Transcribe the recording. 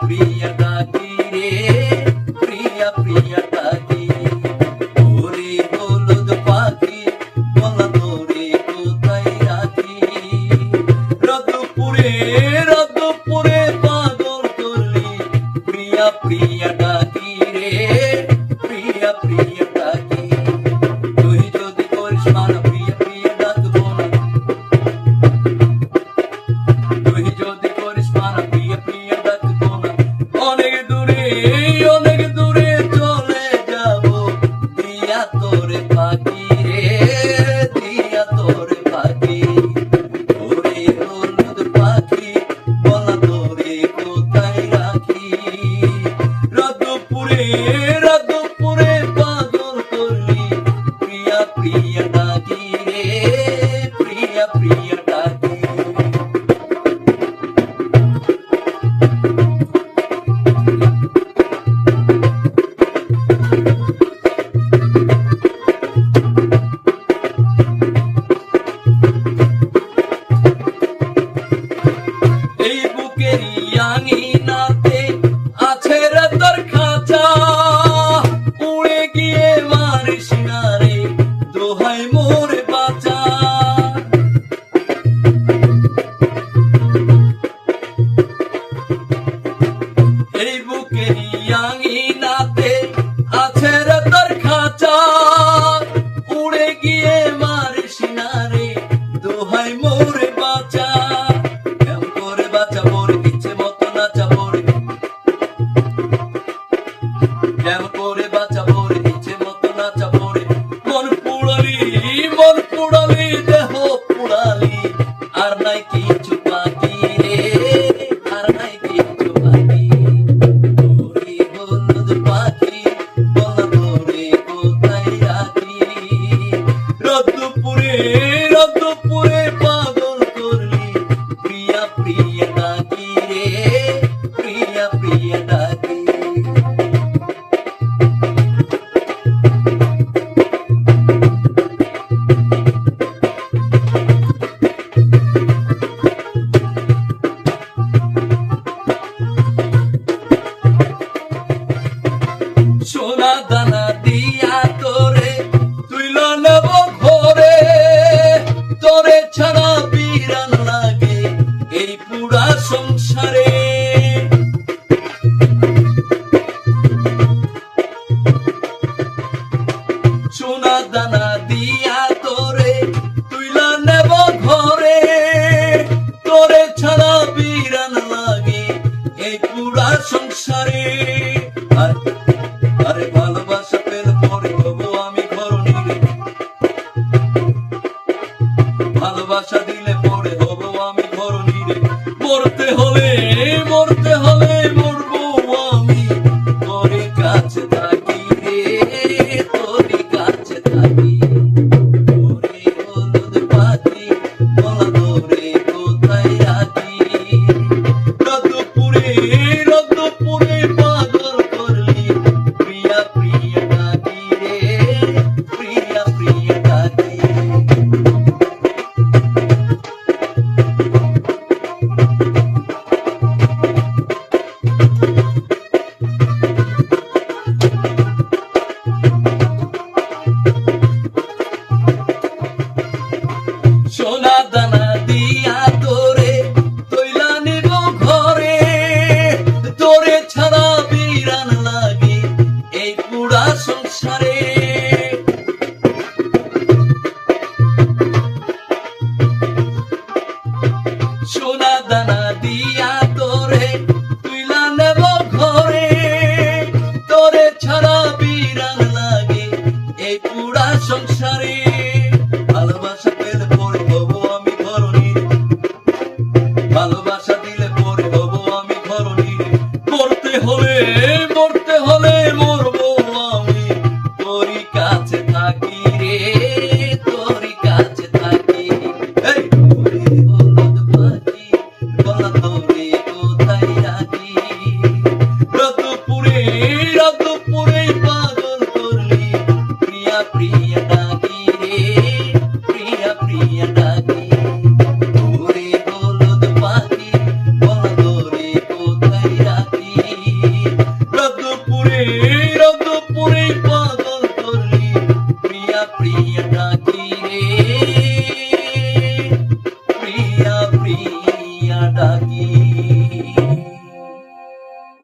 প্রিয়া দাদি রে প্রিয়া প্রিয়া প্রিয়া প্রিয়া দাদি রে প্রিয়া প্রিয়া এই বুকে দানা দিয়া তোরে তুই লব ঘরে। তোরে ছাড়া বিরান লাগে এই পুরা সংসারে। 最后嘞。সোনা দানা দিয়া তোরে তৈলা ঘরে। তোরে ছাড়া বিরান লাগে এই সংসারে। la prima.